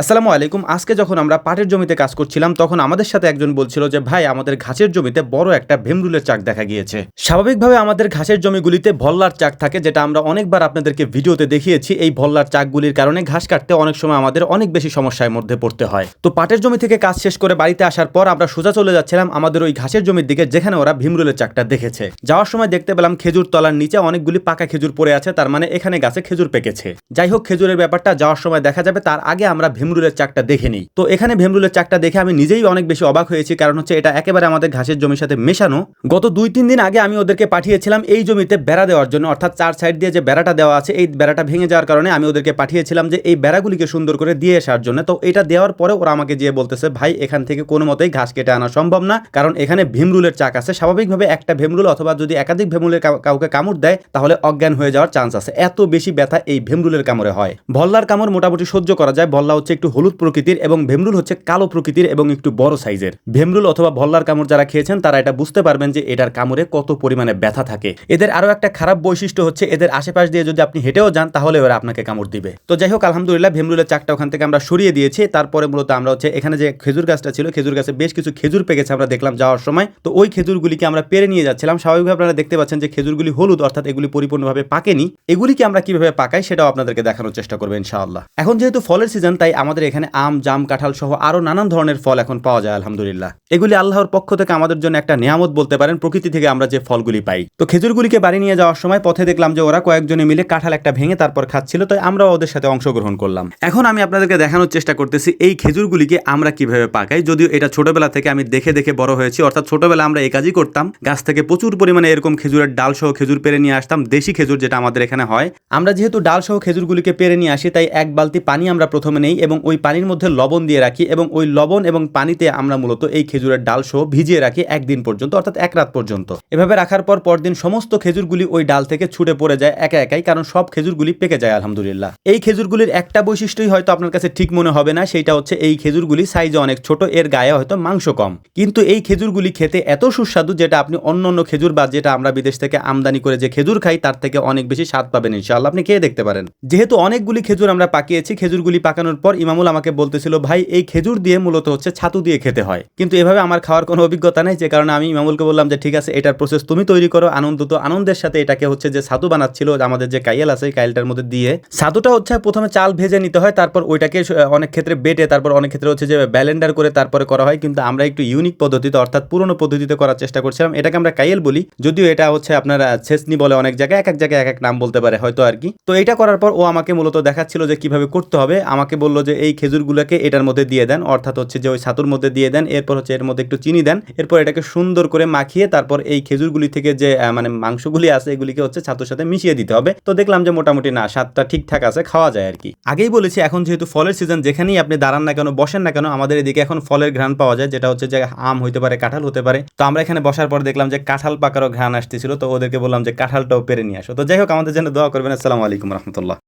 আসসালামু আলাইকুম। আজকে যখন আমরা পাটের জমিতে কাজ করছিলাম, তখন আমাদের সাথে একজন বলছিল যে, ভাই, আমাদের ঘাসের জমিতে বড় একটা ভেমরুলের চাক দেখা গিয়েছে। স্বাভাবিকভাবে আমাদের ঘাসের জমিগুলিতে ভল্লার চাক থাকে, যেটা আমরা অনেকবার আপনাদেরকে ভিডিওতে দেখিয়েছি। এই ভল্লার চাকগুলির কারণে ঘাস কাটতে অনেক সময় আমাদের অনেক বেশি সমস্যার মধ্যে পড়তে হয়। তো পাটের জমি থেকে কাজ শেষ করে বাড়িতে আসার পর আমরা সোজা চলে যাচ্ছিলাম আমাদের ওই ঘাসের জমির দিকে, যেখানে ওরা ভীমরুলের চাকটা দেখেছে। যাওয়ার সময় দেখতে পেলাম খেজুর তলার নিচে অনেকগুলি পাকা খেজুর পড়ে আছে, তার মানে এখানে গাছে খেজুর পেকেছে। যাই হোক, খেজুরের ব্যাপারটা যাওয়ার সময় দেখা যাবে, তার আগে আমরা ভীমরুলের চাকটা দেখে নিই। তো এখানে ভেমরুলের চাকটা দেখে আমি নিজেই অনেক বেশি অবাক হয়েছি, কারণ হচ্ছে এটা একেবারে আমাদের ঘাসের জমির সাথে মেশানো। গত দুই তিন দিন আগে আমি ওদেরকে পাঠিয়েছিলাম এই জমিতে বেড়া দেওয়ার জন্য, অর্থাৎ চার সাইড দিয়ে যে বেড়াটা দেওয়া আছে, এই বেড়াটা ভেঙে যাওয়ার কারণে আমি ওদেরকে পাঠিয়েছিলাম যে এই বেড়াগুলিকে সুন্দর করে দিয়ে আসার জন্য। তো এটা দেওয়ার পরে ওরা আমাকে যেয়ে বলতেছে, ভাই, এখান থেকে কোনো মতেই ঘাস কেটে আনা সম্ভব না, কারণ এখানে ভীমরুলের চাক আছে। স্বাভাবিকভাবে একটা ভেমরুল অথবা যদি একাধিক ভেমরুলের কাউকে কামড় দেয়, তাহলে অজ্ঞান হয়ে যাওয়ার চান্স আছে। এত বেশি ব্যথা এই ভেমরুলের কামড়ে হয়। ভল্লার কামড় মোটামুটি সহ্য করা যায়। ভল্লা হচ্ছে একটু হলুদ প্রকৃতির এবং ভীমরুল হচ্ছে কালো প্রকৃতির এবং একটু বড় সাইজের। ভীমরুল অথবা ভল্লার কামড় যারা খেয়েছেন, তারা এটা বুঝতে পারবেন যে এটার কামড়ে কত পরিমাণে ব্যথা থাকে। এদের আরও একটা খারাপ বৈশিষ্ট্য হচ্ছে, এদের আশেপাশ দিয়ে যদি আপনি হেঁটেও যান, তাহলে ওরা আপনাকে কামড় দিবে। তো যাই হোক, আলহামদুলিল্লাহ, ভীমরুলের চাকটা ওখান থেকে আমরা সরিয়ে দিয়েছি। তারপরে মূলত আমরা হচ্ছে এখানে যে খেজুর গাছটা ছিল, খেজুর গাছে বেশ কিছু খেজুর পেকেছে আমরা দেখলাম যাওয়ার সময়। তো ওই খেজুরগুলিকে আমরা পেরে নিয়ে যাচ্ছিলাম। স্বাভাবিকভাবে আপনারা দেখতে পাচ্ছেন যে খেজুরগুলি হলুদ, অর্থাৎ এগুলি পরিপূর্ণভাবে পাকেনি। এগুলিকে আমরা কীভাবে পাকাই, সেটাও আপনাদেরকে দেখানোর চেষ্টা করব, ইনশাআল্লাহ। এখন যেহেতু ফলের সিজন, তাই আমাদের এখানে আম, জাম, কাঁঠাল সহ আরও নানান ধরনের ফল এখন পাওয়া যায়, আলহামদুলিল্লাহ। এগুলি আল্লাহর পক্ষ থেকে আমাদের জন্য একটা নিয়ামত বলতে পারেন, প্রকৃতি থেকে আমরা যে ফলগুলি পাই। তো খেজুরগুলিকে বাড়ি নিয়ে যাওয়ার সময় পথে দেখলাম যে ওরা কয়েকজনে মিলে কাঁঠাল একটা ভেঙে তারপর খাচ্ছিল, তাই আমরা ওদের সাথে অংশগ্রহণ করলাম। এখন আমি আপনাদেরকে দেখানোর চেষ্টা করতেছি, এই খেজুরগুলিকে আমরা কীভাবে পাকাই, যদিও এটা ছোটবেলা থেকে আমি দেখে দেখে বড় হয়েছি, অর্থাৎ ছোটবেলা আমরা এই কাজই করতাম। গাছ থেকে প্রচুর পরিমাণে এরকম খেজুরের ডাল সহ খেজুর পেরে নিয়ে আসতাম, দেশি খেজুর যেটা আমাদের এখানে হয়। আমরা যেহেতু ডাল সহ খেজুরগুলিকে পেরে নিয়ে আসি, তাই এক বালতি পানি আমরা প্রথমে নেই এবং ওই পানির মধ্যে লবণ দিয়ে রাখি এবং ওই লবণ এবং পানিতে আমরা মূলত এই খেজুরের ডাল সহ ভিজিয়ে রাখি একদিন পর্যন্ত, অর্থাৎ এক রাত পর্যন্ত। এভাবে রাখার পর পরদিন সমস্ত খেজুরগুলি ওই ডাল থেকে ছুটে পড়ে যায় একা একাই, কারণ সব খেজুরগুলি পেকে যায়, আলহামদুলিল্লাহ। এই খেজুরগুলির একটা বৈশিষ্ট্যই হয়তো আপনার কাছে ঠিক মনে হবে না, সেটা হচ্ছে এই খেজুরগুলি সাইজে অনেক ছোট, এর গায়ে হয়তো মাংস কম। কিন্তু এই খেজুরগুলি খেতে এত সুস্বাদু যেটা আপনি অন্য অন্য খেজুর বা যেটা আমরা বিদেশ থেকে আমদানি করে যে খেজুর খাই, তার থেকে অনেক বেশি স্বাদ পাবেন, ইনশাআল্লাহ। আপনি খেয়ে দেখতে পারেন। যেহেতু অনেকগুলি খেজুর আমরা পাকিয়েছি, খেজুরগুলি পাকানোর পর ইমামুল আমাকে বলতেছিল, ভাই, এই খেজুর দিয়ে মূলত হচ্ছে ছাতু দিয়ে খেতে হয়। কিন্তু এভাবে আমার খাওয়ার কোনো অভিজ্ঞতা নেই, যে কারণে আমি ইমামুলকে বললাম যে, ঠিক আছে, এটার প্রসেস তুমি তৈরি করো। আনন্দ তো আনন্দের সাথে এটাকে হচ্ছে যে ছাতু বানাচ্ছিল, আমাদের যে কাইল আছে কাইলটার মধ্যে দিয়ে। ছাতুটা হচ্ছে প্রথমে চাল ভেজে নিতে হয়, তারপর ওইটাকে অনেক ক্ষেত্রে বেটে, তারপর অনেক ক্ষেত্রে হচ্ছে যে ব্যালেন্ডার করে তারপরে করা হয়। কিন্তু আমরা একটু ইউনিক পদ্ধতিতে, অর্থাৎ পুরনো পদ্ধতিতে করার চেষ্টা করছিলাম। এটাকে আমরা কাইল বলি, যদিও এটা হচ্ছে আপনার ছেসনি বলে অনেক জায়গায়, এক এক জায়গায় এক এক নাম বলতে পারে হয়তো আর কি। তো এটা করার পর ও আমাকে মূলত দেখাচ্ছিল যে কীভাবে করতে হবে। আমাকে বলল যে এই খেজুরগুলোকে এটার মধ্যে দিয়ে দেন, অর্থাৎ হচ্ছে যে ওই ছাতুর মধ্যে দিয়ে দেন, এরপর হচ্ছে এর মধ্যে একটু চিনি দেন, এরপর এটাকে সুন্দর করে মাখিয়ে তারপর এই খেজুরগুলি থেকে যে মানে মাংসগুলি আছে, এগুলিকে হচ্ছে ছাতুর সাথে মিশিয়ে দিতে হবে। তো দেখলাম যে মোটামুটি না, স্বাদটা ঠিকঠাক আছে, খাওয়া যায় আর কি। আগেই বলেছি, এখন যেহেতু ফলের সিজন যেখানেই আপনি দাঁড়ান না কেন, বসেন না কেন, আমাদের এদিকে এখন ফলের ঘ্রাণ পাওয়া যায়, যেটা হচ্ছে যে আম হইতে পারে, কাঁঠাল হতে পারে। তো আমরা এখানে বসার পর দেখলাম যে কাঁঠাল পাকারও ঘ্রাণ আসতেছিল, তো ওদেরকে বললাম যে কাঁঠালটাও পেরে নিয়ে আসো। তো যাই হোক, আমাদের জন্য দোয়া করবেন। আসসালামু আলাইকুম রহমতুল্লাহ।